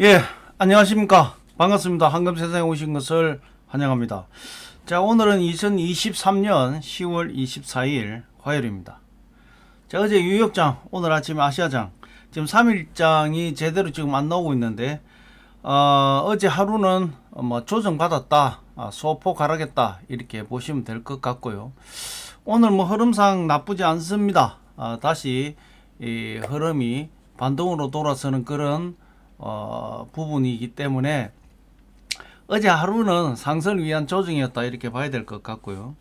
예, 안녕하십니까. 반갑습니다. 황금 세상에 오신 것을 환영합니다. 자, 오늘은 2023년 10월 24일 화요일입니다. 자, 어제 뉴욕장, 오늘 아침에 아시아장, 지금 3일장이 제대로 지금 안 나오고 있는데, 어, 어제 하루는 뭐 조정받았다, 아, 소폭 가라겠다, 이렇게 보시면 될 것 같고요. 오늘 뭐 흐름상 나쁘지 않습니다. 아, 다시 이 흐름이 반동으로 돌아서는 그런 어, 부분이기 때문에 어제 하루는 상승을 위한 조정이었다 이렇게 봐야 될 것 같고요.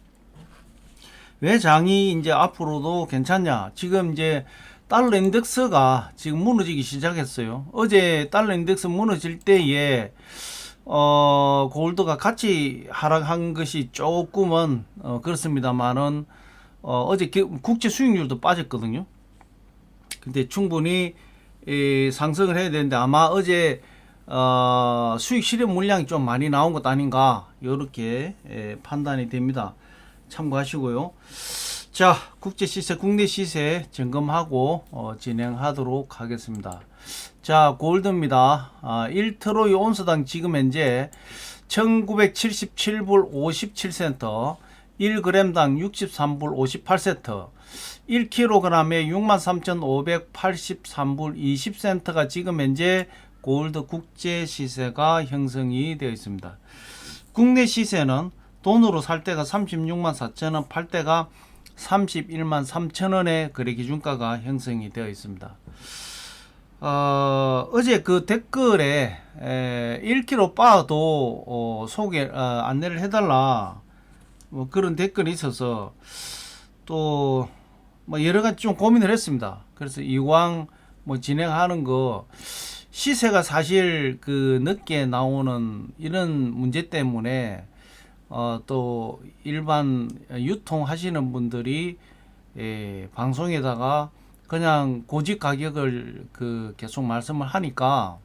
왜 장이 이제 앞으로도 괜찮냐? 지금 이제 달러 인덱스가 지금 무너지기 시작했어요. 어제 달러 인덱스 무너질 때에 어 골드가 같이 하락한 것이 조금은 어, 그렇습니다만은 어, 어제 기- 국제 수익률도 빠졌거든요. 근데 충분히 이 상승을 해야 되는데 아마 어제 어, 수익 실현 물량이 좀 많이 나온 것 아닌가 이렇게 예, 판단이 됩니다. 참고하시고요. 자, 국제 시세, 국내 시세 점검하고 어, 진행하도록 하겠습니다. 자, 골드입니다. 아, 1트로이 온스당 지금 현재 1977불 57센터, 1g당 63불 58센터, 1kg에 63,583불 20센트가 지금 현재 골드 국제 시세가 형성이 되어 있습니다. 국내 시세는 돈으로 살 때가 36만 4천 원, 팔 때가 31만 3천 원의 거래 기준가가 형성이 되어 있습니다. 어, 어제 그 댓글에 에, 1kg 빠도 어, 소개 어, 안내를 해달라 뭐 그런 댓글이 있어서 또 뭐 여러 가지 좀 고민을 했습니다. 그래서 이왕 뭐 진행하는 거 시세가 사실 그 늦게 나오는 이런 문제 때문에 어 또 일반 유통하시는 분들이 예, 방송에다가 그냥 고직 가격을 그 계속 말씀을 하니까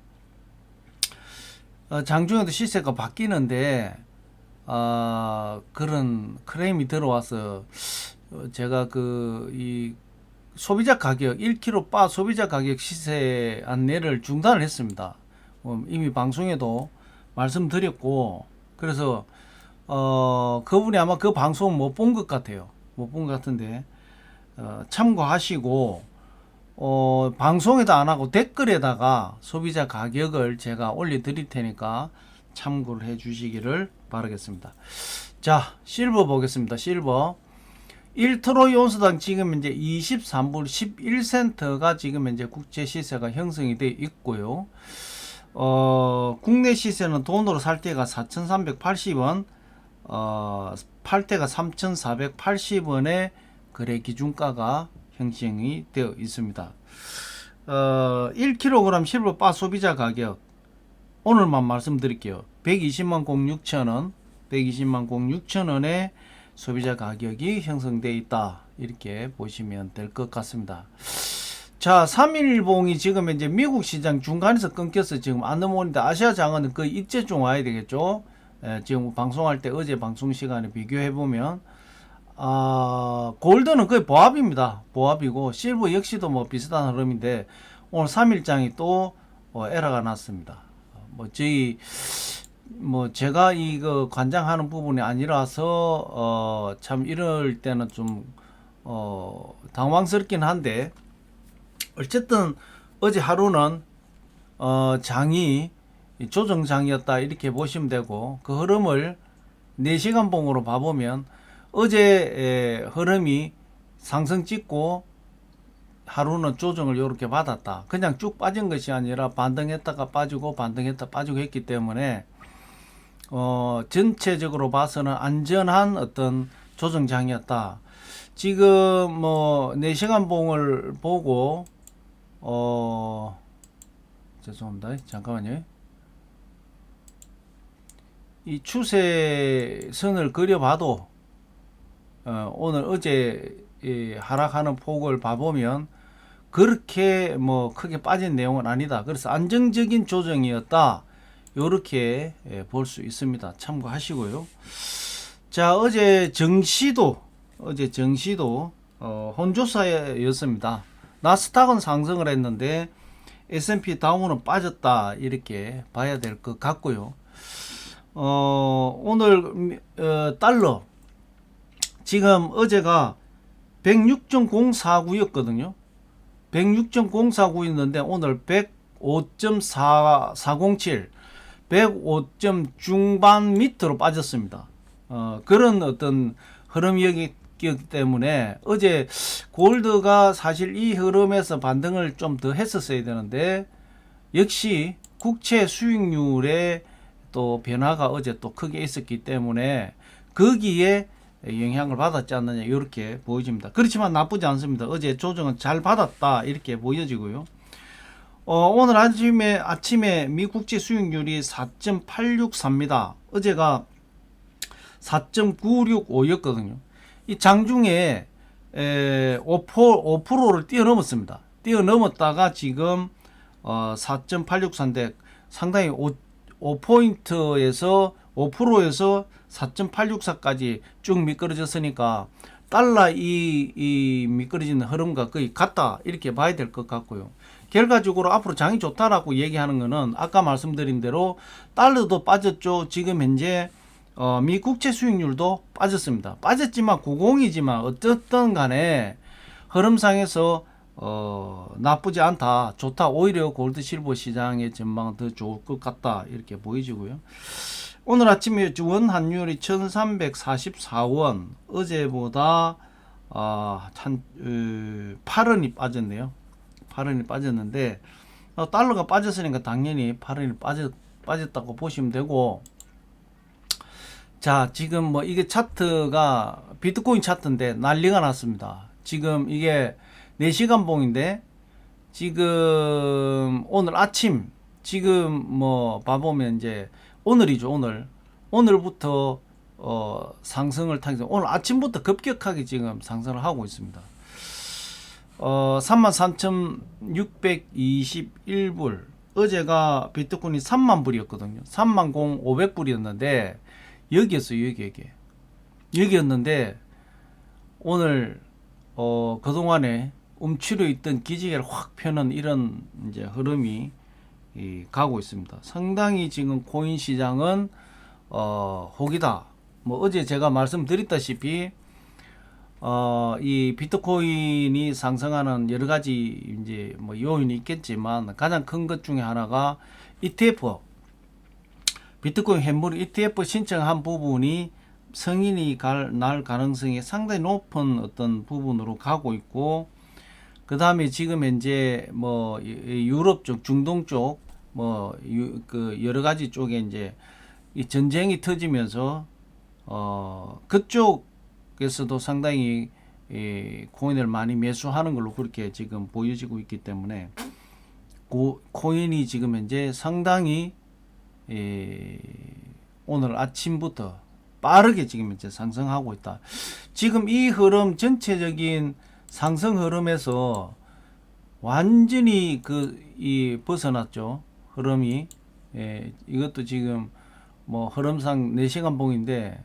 어, 장중에도 시세가 바뀌는데 어, 그런 크레임이 들어와서 어, 제가 그 이 소비자 가격 1kg 바 소비자 가격 시세 안내를 중단을 했습니다. 어, 이미 방송에도 말씀드렸고 그래서 어 그분이 아마 그 방송 못 본 것 같아요. 못 본 것 같은데 어, 참고하시고 어 방송에도 안 하고 댓글에다가 소비자 가격을 제가 올려 드릴 테니까 참고를 해 주시기를 바라겠습니다. 자, 실버 보겠습니다. 실버 1트로이 온수당 지금 이제 23불 11센트가 지금 현재 국제 시세가 형성이 되어 있고요. 어, 국내 시세는 돈으로 살 때가 4,380원, 어, 팔 때가 3,480원의 거래 기준가가 형성이 되어 있습니다. 어, 1kg 실버 바 소비자 가격 오늘만 말씀드릴게요. 120만 06,000원, 120만 06,000원에 소비자 가격이 형성돼 있다. 이렇게 보시면 될 것 같습니다. 자, 3일봉이 지금 이제 미국 시장 중간에서 끊겨서 지금 안 넘어오는데 아시아 장은 그 이때쯤 와야 되겠죠. 예, 지금 방송할 때 어제 방송 시간에 비교해 보면 아, 골드는 거의 보합입니다. 보합이고 실버 역시도 뭐 비슷한 흐름인데 오늘 3일장이 또 어, 에러가 났습니다. 뭐 저희 뭐 제가 이거 관장하는 부분이 아니라서 어 참 이럴 때는 좀 어 당황스럽긴 한데 어쨌든 어제 하루는 어 장이 조정장이었다 이렇게 보시면 되고 그 흐름을 4시간 봉으로 봐보면 어제 흐름이 상승 찍고 하루는 조정을 이렇게 받았다. 그냥 쭉 빠진 것이 아니라 반등했다가 빠지고 반등했다 빠지고 했기 때문에 어, 전체적으로 봐서는 안전한 어떤 조정장이었다. 지금 뭐 4시간 봉을 보고 어 죄송합니다. 잠깐만요. 이 추세선을 그려봐도 어, 오늘 어제 이 하락하는 폭을 봐보면 그렇게 뭐 크게 빠진 내용은 아니다. 그래서 안정적인 조정이었다. 요렇게 예, 볼수 있습니다. 참고하시고요. 자, 어제 정시도 어제 정시도 어, 혼조사였습니다. 나스닥은 상승을 했는데 S&P 다운은 빠졌다 이렇게 봐야 될 것 같고요. 어, 오늘 어, 달러 지금 어제가 106.049였거든요. 106.049였는데 오늘 105.407, 105점 중반 밑으로 빠졌습니다. 어, 그런 어떤 흐름이었기 때문에 어제 골드가 사실 이 흐름에서 반등을 좀 더 했었어야 되는데 역시 국채 수익률의 또 변화가 어제 또 크게 있었기 때문에 거기에 영향을 받았지 않느냐 이렇게 보여집니다. 그렇지만 나쁘지 않습니다. 어제 조정은 잘 받았다 이렇게 보여지고요. 어, 오늘 아침에 아침에 미국제 수익률이 4.864입니다. 어제가 4.965였거든요. 이 장중에 에, 5%, 5%를 뛰어넘었습니다. 뛰어넘었다가 지금 어, 4.864인데 상당히 5, 5포인트에서 5%에서 4.864까지 쭉 미끄러졌으니까 달러 이, 이 미끄러지는 흐름과 거의 같다 이렇게 봐야 될 것 같고요. 결과적으로 앞으로 장이 좋다라고 얘기하는 거는 아까 말씀드린 대로 달러도 빠졌죠. 지금 현재 어, 미 국채 수익률도 빠졌습니다. 빠졌지만 90이지만 어쨌든 간에 흐름상에서 어, 나쁘지 않다, 좋다. 오히려 골드 실버 시장의 전망은 더 좋을 것 같다. 이렇게 보이지고요. 오늘 아침에 원 환율이 1344원, 어제보다 어, 한 어, 8원이 빠졌네요. 8원이 빠졌는데 어, 달러가 빠졌으니까 당연히 8원이 빠졌, 빠졌다고 보시면 되고 자, 지금 뭐 이게 차트가 비트코인 차트인데 난리가 났습니다. 지금 이게 4시간 봉인데 지금 오늘 아침 지금 뭐 봐보면 이제 오늘이죠, 오늘. 오늘부터 어 상승을 타기 오늘 아침부터 급격하게 지금 상승을 하고 있습니다. 어 33,621불 어제가 비트코인이 3만 불이었거든요. 3만 500불이었는데 여기였어요, 여기, 여기. 여기였는데, 오늘, 어, 그동안에 움츠려 있던 기지개를 확 펴는 이런 이제 흐름이 이, 가고 있습니다. 상당히 지금 코인 시장은, 어, 혹이다. 뭐, 어제 제가 말씀드렸다시피, 어, 이 비트코인이 상승하는 여러 가지 이제 뭐 요인이 있겠지만 가장 큰 것 중에 하나가 ETF, 비트코인 현물 ETF 신청한 부분이 성인이 갈, 날 가능성이 상당히 높은 어떤 부분으로 가고 있고 그 다음에 지금 현재 뭐 유럽 쪽, 중동 쪽, 뭐 그 여러 가지 쪽에 이제 이 전쟁이 터지면서 어 그쪽 에서도 상당히 이 코인을 많이 매수하는 걸로 그렇게 지금 보여지고 있기 때문에 고, 코인이 지금 현재 상당히 예, 오늘 아침부터 빠르게 지금 이제 상승하고 있다. 지금 이 흐름 전체적인 상승 흐름에서 완전히 그 이 벗어났죠. 흐름이 예, 이것도 지금 뭐 흐름상 4시간 봉인데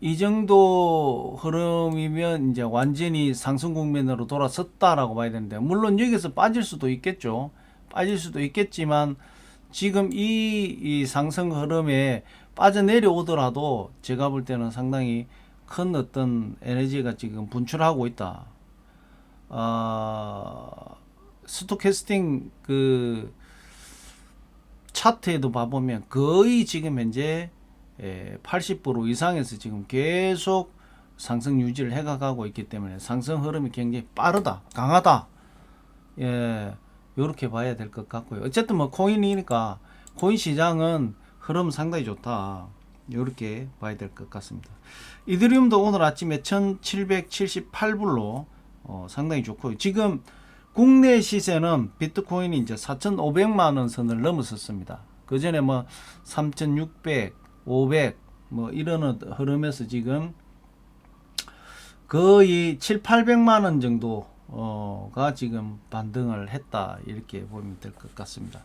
이 정도 흐름이면 이제 완전히 상승 국면으로 돌아섰다라고 봐야 되는데 물론 여기서 빠질 수도 있겠죠. 빠질 수도 있겠지만 지금 이, 이 상승 흐름에 빠져내려오더라도 제가 볼 때는 상당히 큰 어떤 에너지가 지금 분출하고 있다. 어, 스토캐스팅 그 차트에도 봐보면 거의 지금 현재 80% 이상에서 지금 계속 상승 유지를 해가고 있기 때문에 상승 흐름이 굉장히 빠르다, 강하다. 예. 이렇게 봐야 될 것 같고요. 어쨌든 뭐 코인이니까 코인 시장은 흐름 상당히 좋다. 이렇게 봐야 될 것 같습니다. 이더리움도 오늘 아침에 1778불로 어, 상당히 좋고요. 지금 국내 시세는 비트코인이 이제 4,500만 원 선을 넘었었습니다. 그 전에 뭐 3,600, 500 뭐 이런 흐름에서 지금 거의 7, 800만 원 정도 어가 지금 반등을 했다 이렇게 보면 될 것 같습니다.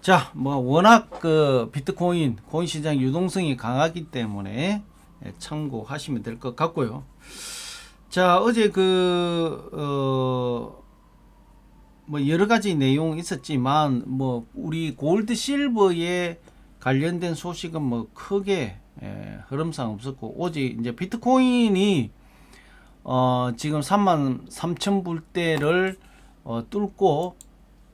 자, 뭐 워낙 그 비트코인 코인 시장 유동성이 강하기 때문에 예, 참고하시면 될 것 같고요. 자, 어제 그 어, 뭐 여러 가지 내용 있었지만 뭐 우리 골드 실버에 관련된 소식은 뭐 크게 예, 흐름상 없었고 오직 이제 비트코인이 어 지금 3만 3천 불대를 어 뚫고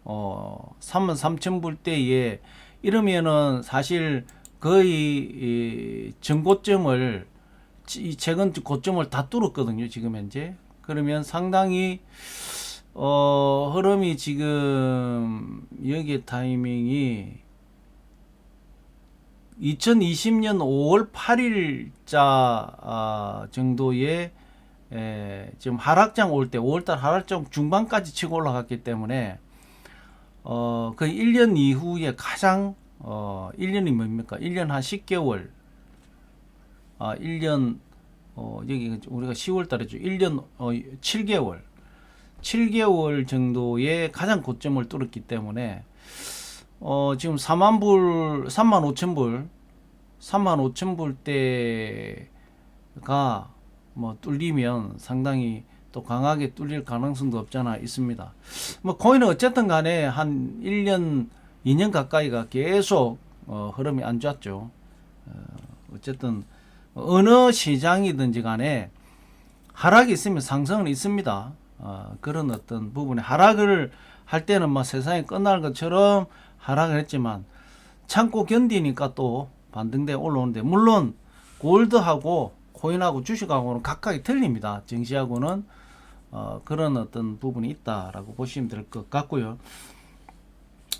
어 3만 3천 불대에 이러면은 사실 거의 이 전고점을 이 최근 고점을 다 뚫었거든요 지금 현재. 그러면 상당히 어 흐름이 지금 여기 타이밍이 2020년 5월 8일자 아, 정도의 에, 지금 하락장 올 때 5월달 하락장 중반까지 치고 올라갔기 때문에 어, 그 1년 이후에 가장 어, 1년이 뭡니까? 1년 한 10개월 아, 1년 어, 여기 우리가 10월 달에죠. 1년 어, 7개월 7개월 정도의 가장 고점을 뚫었기 때문에 어, 지금 4만 불, 3만 5천 불, 3만 5천 불대가 뭐 뚫리면 상당히 또 강하게 뚫릴 가능성도 없잖아 있습니다. 뭐 코인은 어쨌든 간에 한 1년, 2년 가까이가 계속 어, 흐름이 안 좋았죠. 어, 어쨌든 어느 시장이든지 간에 하락이 있으면 상승은 있습니다. 어, 그런 어떤 부분에 하락을 할 때는 뭐 세상이 끝날 것처럼 하락을 했지만 참고 견디니까 또 반등돼 올라오는데 물론 골드하고 코인하고 주식하고는 각각이 틀립니다. 증시하고는 어, 그런 어떤 부분이 있다라고 보시면 될 것 같고요.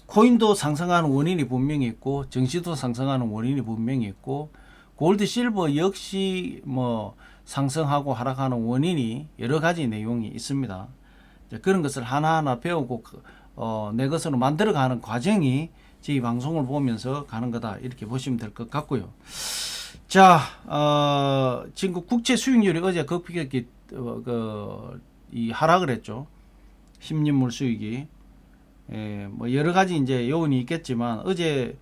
코인도 상승하는 원인이 분명히 있고 증시도 상승하는 원인이 분명히 있고 골드 실버 역시 뭐 상승하고 하락하는 원인이 여러 가지 내용이 있습니다. 그런 것을 하나하나 배우고 그, 어, 내 것으로 만들어가는 과정이 저희 방송을 보면서 가는 거다 이렇게 보시면 될 것 같고요. 자, 어, 지금 그 국채 수익률이 어제 급격히 어, 그, 이 하락을 했죠. 10년물 수익이 예, 뭐 여러 가지 이제 요인이 있겠지만 어제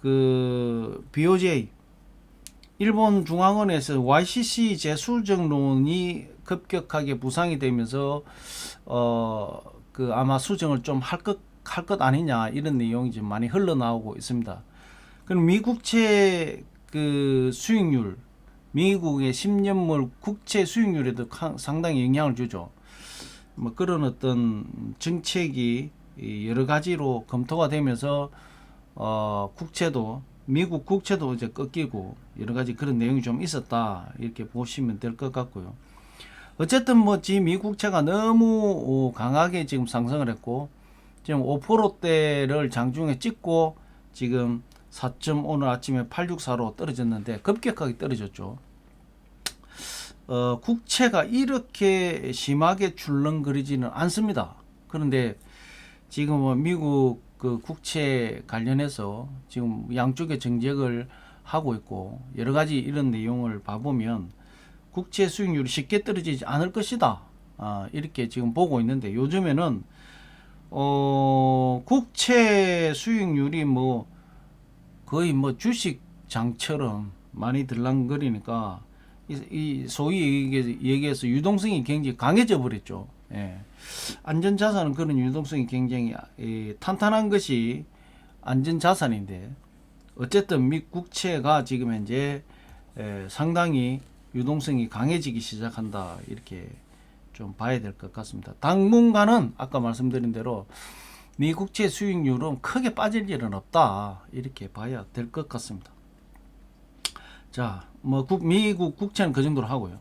그 BOJ 일본 중앙은행에서 YCC 재수정론이 급격하게 부상이 되면서 어 그 아마 수정을 좀 할 것 할 것 아니냐 이런 내용이 좀 많이 흘러나오고 있습니다. 그럼 미국채 그 수익률 미국의 10년물 국채 수익률에도 카- 상당히 영향을 주죠. 뭐 그런 어떤 정책이 이 여러 가지로 검토가 되면서 어 국채도 미국 국채도 이제 꺾이고 여러 가지 그런 내용이 좀 있었다 이렇게 보시면 될 것 같고요. 어쨌든 뭐 지금 미국채가 너무 어, 강하게 지금 상승을 했고 지금 5%대를 장중에 찍고 지금 4점 오늘 아침에 864로 떨어졌는데 급격하게 떨어졌죠. 어, 국채가 이렇게 심하게 출렁거리지는 않습니다. 그런데 지금 뭐 미국 그 국채 관련해서 지금 양쪽에 정책을 하고 있고 여러 가지 이런 내용을 봐보면 국채 수익률이 쉽게 떨어지지 않을 것이다. 아, 이렇게 지금 보고 있는데 요즘에는 어, 국채 수익률이 뭐 거의 뭐 주식 장처럼 많이 들랑거리니까 이, 이 소위 얘기- 얘기해서 유동성이 굉장히 강해져 버렸죠. 예. 안전 자산은 그런 유동성이 굉장히 이, 탄탄한 것이 안전 자산인데 어쨌든 미 국채가 지금 현재 에, 상당히 유동성이 강해지기 시작한다 이렇게 좀 봐야 될 것 같습니다. 당분간은 아까 말씀드린 대로 미국채 수익률은 크게 빠질 일은 없다 이렇게 봐야 될 것 같습니다. 자, 뭐 국, 미국 국채는 그 정도로 하고요.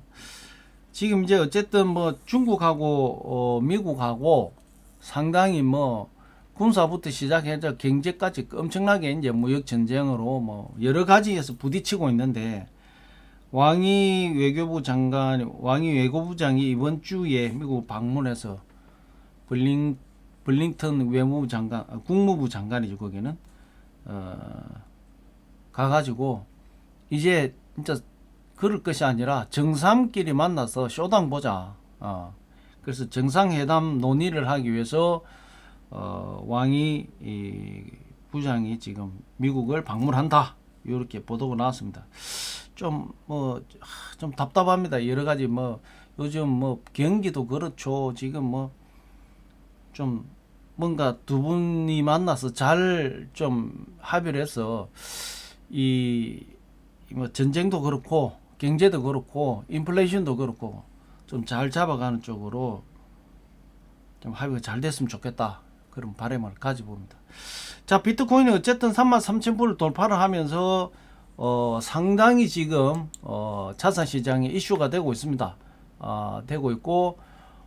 지금 이제 어쨌든 뭐 중국하고 어, 미국하고 상당히 뭐 군사부터 시작해서 경제까지 엄청나게 이제 무역 전쟁으로 뭐 여러 가지에서 부딪히고 있는데 왕이 외교부 장관, 왕이 외교부장이 이번 주에 미국 방문해서 블링 블링턴 외무부 장관, 아, 국무부 장관이죠 거기는 어, 가가지고 이제 진짜 그럴 것이 아니라 정상끼리 만나서 쇼당 보자. 어. 그래서 정상회담 논의를 하기 위해서 어, 왕이 이 부장이 지금 미국을 방문한다. 이렇게 보도가 나왔습니다. 좀 뭐 좀 답답합니다. 여러 가지 뭐 요즘 뭐 경기도 그렇죠. 지금 뭐 좀 뭔가 두 분이 만나서 잘 좀 합의를 해서 이 뭐 전쟁도 그렇고 경제도 그렇고 인플레이션도 그렇고 좀 잘 잡아가는 쪽으로 좀 합의가 잘 됐으면 좋겠다 그런 바람을 가져봅니다. 자 비트코인이 어쨌든 33,000불을 돌파를 하면서 어, 상당히 지금 어, 자산 시장에 이슈가 되고 있습니다. 아, 되고 있고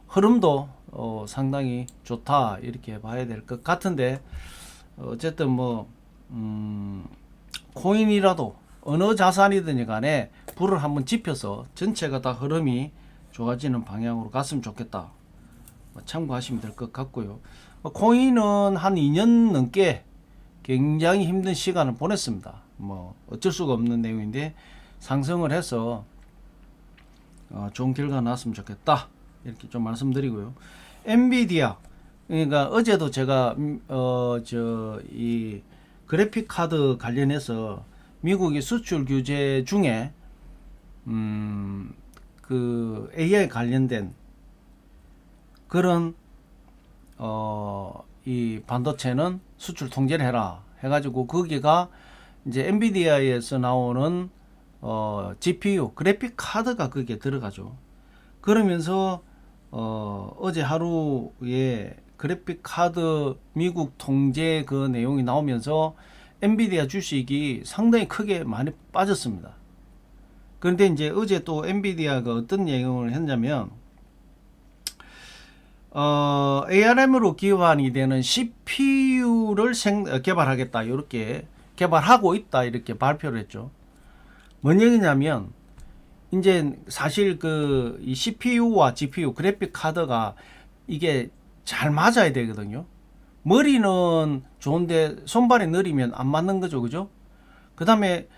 흐름도 어, 상당히 좋다 이렇게 봐야 될 것 같은데 어쨌든 뭐 음, 코인이라도 어느 자산이든 간에 불을 한번 지펴서 전체가 다 흐름이 좋아지는 방향으로 갔으면 좋겠다. 뭐 참고하시면 될 것 같고요. 뭐 코인은 한 2년 넘게 굉장히 힘든 시간을 보냈습니다. 뭐 어쩔 수가 없는 내용인데 상승을 해서 어, 좋은 결과 나왔으면 좋겠다. 이렇게 좀 말씀드리고요. 엔비디아 그러니까 어제도 제가 음, 어저 이 그래픽 카드 관련해서 미국의 수출 규제 중에 음 그 AI 관련된 그런 어 이 반도체는 수출 통제를 해라 해가지고 거기가 이제 엔비디아에서 나오는 어 GPU 그래픽 카드가 거기에 들어가죠. 그러면서 어 어제 하루에 그래픽 카드 미국 통제 그 내용이 나오면서 엔비디아 주식이 상당히 크게 많이 빠졌습니다. 그런데 이제 어제 또 엔비디아가 어떤 내용을 했냐면 어, ARM으로 기반이 되는 CPU를 생, 어, 개발하겠다 이렇게 개발하고 있다 이렇게 발표를 했죠. 뭔 얘기냐면 이제 사실 그 이 CPU와 GPU 그래픽 카드가 이게 잘 맞아야 되거든요. 머리는 좋은데 손발이 느리면 안 맞는 거죠, 그죠? 그 다음에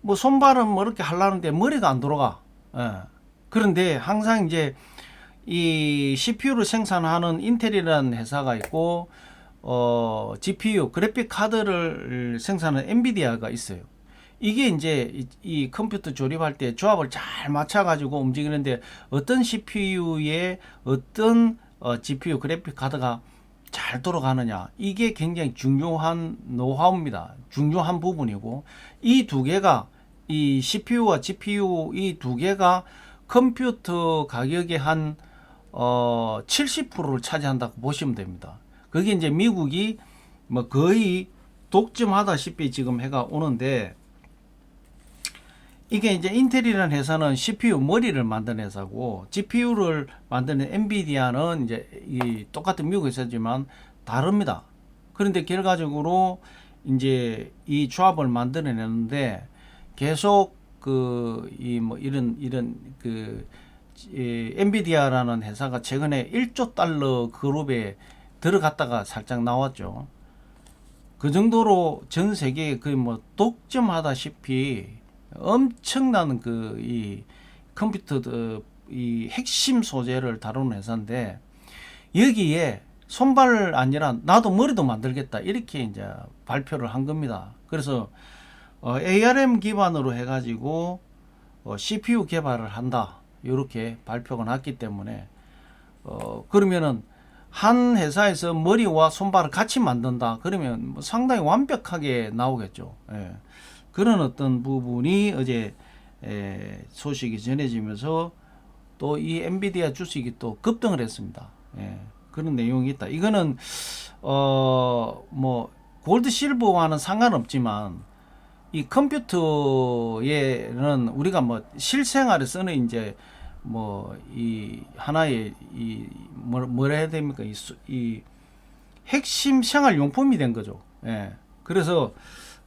뭐 손발은 뭐 이렇게 하려는데 머리가 안 돌아가. 예. 그런데 항상 이제 이 CPU를 생산하는 인텔이라는 회사가 있고 어 GPU 그래픽 카드를 생산하는 엔비디아가 있어요. 이게 이제 이, 이 컴퓨터 조립할 때 조합을 잘 맞춰 가지고 움직이는데 어떤 CPU에 어떤 어, GPU 그래픽 카드가 잘 돌아가느냐 이게 굉장히 중요한 노하우입니다. 중요한 부분이고 이 두 개가 이 CPU와 GPU 이 두 개가 컴퓨터 가격의 한 어, 70%를 차지한다고 보시면 됩니다. 그게 이제 미국이 뭐 거의 독점하다시피 지금 해가 오는데 이게 이제 인텔이라는 회사는 CPU 머리를 만드는 회사고 GPU를 만드는 엔비디아는 이제 이 똑같은 미국 회사지만 다릅니다. 그런데 결과적으로 이제 이 조합을 만들어내는데 계속 그 이 뭐 이런 이런 그이 엔비디아라는 회사가 최근에 1조 달러 그룹에 들어갔다가 살짝 나왔죠. 그 정도로 전 세계에 거의 뭐 독점하다시피 엄청난 그 이 컴퓨터 이 핵심 소재를 다루는 회사인데 여기에 손발 아니라 나도 머리도 만들겠다 이렇게 이제 발표를 한 겁니다. 그래서 어, ARM 기반으로 해가지고 어, CPU 개발을 한다. 이렇게 발표가 났기 때문에 어 그러면은 한 회사에서 머리와 손발을 같이 만든다 그러면 뭐 상당히 완벽하게 나오겠죠. 예. 그런 어떤 부분이 어제 에, 소식이 전해지면서 또 이 엔비디아 주식이 또 급등을 했습니다. 예. 그런 내용이 있다. 이거는 어 뭐 골드 실버와는 상관없지만 이 컴퓨터에는 우리가 뭐 실생활에 쓰는 이제 뭐 이 하나의 이 뭐, 뭐라 해야 됩니까 이, 수- 이 핵심 생활 용품이 된 거죠. 예. 그래서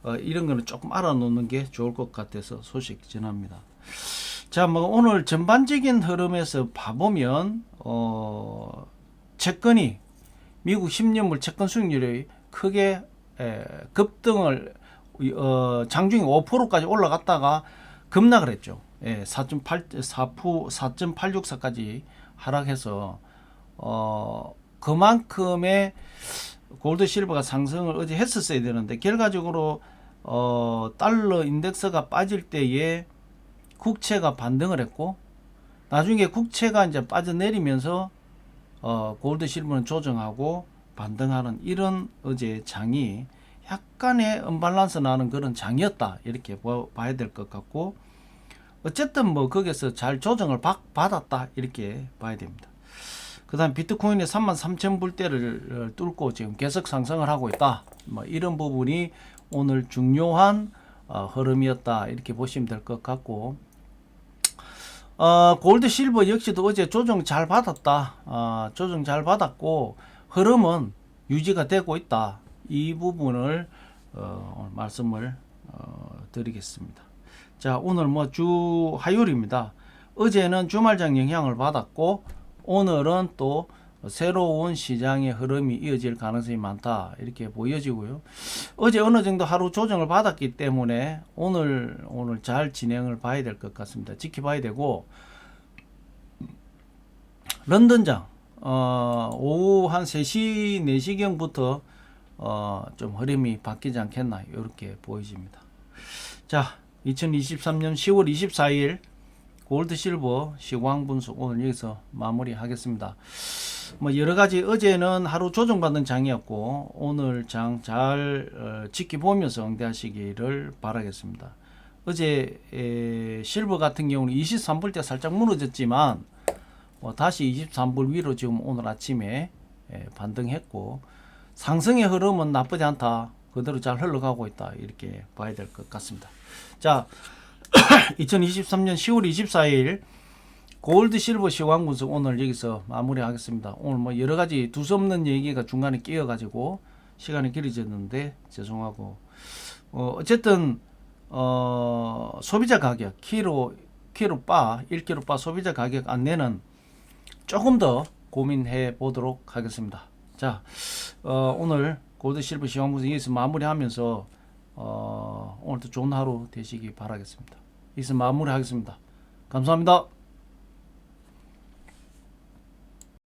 어, 이런 거는 조금 알아놓는 게 좋을 것 같아서 소식 전합니다. 자, 뭐 오늘 전반적인 흐름에서 봐보면 어, 채권이 미국 10년물 채권 수익률이 크게 에, 급등을 어, 장중에 5%까지 올라갔다가 급락을 했죠. 예, 4.8 4.864까지 하락해서 어 그만큼의 골드 실버가 상승을 어제 했었어야 되는데 결과적으로 어 달러 인덱스가 빠질 때에 국채가 반등을 했고 나중에 국채가 이제 빠져내리면서 어 골드 실버는 조정하고 반등하는 이런 어제 장이 약간의 언밸런스 나는 그런 장이었다. 이렇게 봐- 봐야 될 것 같고 어쨌든 뭐 거기서 잘 조정을 받, 받았다 이렇게 봐야 됩니다. 그 다음 비트코인이 3만 3천 불대를 뚫고 지금 계속 상승을 하고 있다. 뭐 이런 부분이 오늘 중요한 어, 흐름이었다 이렇게 보시면 될 것 같고 어, 골드 실버 역시도 어제 조정 잘 받았다. 어, 조정 잘 받았고 흐름은 유지가 되고 있다. 이 부분을 어, 말씀을 어, 드리겠습니다. 자 오늘 뭐 주 화요일입니다. 어제는 주말장 영향을 받았고 오늘은 또 새로운 시장의 흐름이 이어질 가능성이 많다 이렇게 보여지고요. 어제 어느 정도 하루 조정을 받았기 때문에 오늘 오늘 잘 진행을 봐야 될 것 같습니다. 지켜봐야 되고 런던장 어, 오후 한 3시 4시경부터 어, 좀 흐름이 바뀌지 않겠나 이렇게 보여집니다. 자, 2023년 10월 24일 골드 실버 시황 분석 오늘 여기서 마무리 하겠습니다. 뭐 여러 가지 어제는 하루 조정받은 장이었고 오늘 장잘 어, 지켜보면서 응대하시기를 바라겠습니다. 어제 에, 실버 같은 경우는 23불 때 살짝 무너졌지만 뭐 다시 23불 위로 지금 오늘 아침에 에, 반등했고 상승의 흐름은 나쁘지 않다. 그대로 잘 흘러가고 있다. 이렇게 봐야 될 것 같습니다. 자, 2023년 10월 24일 골드 실버 시황 분석 오늘 여기서 마무리하겠습니다. 오늘 뭐 여러 가지 두서없는 얘기가 중간에 끼어 가지고 시간이 길어졌는데 죄송하고 어 어쨌든 어 소비자 가격 키로 키로 바 1kg 바 소비자 가격 안내는 조금 더 고민해 보도록 하겠습니다. 자, 어, 오늘 골드 실버 시황 분석 여기서 마무리하면서 어, 오늘도 좋은 하루 되시기 바라겠습니다. 여기서 마무리하겠습니다. 감사합니다.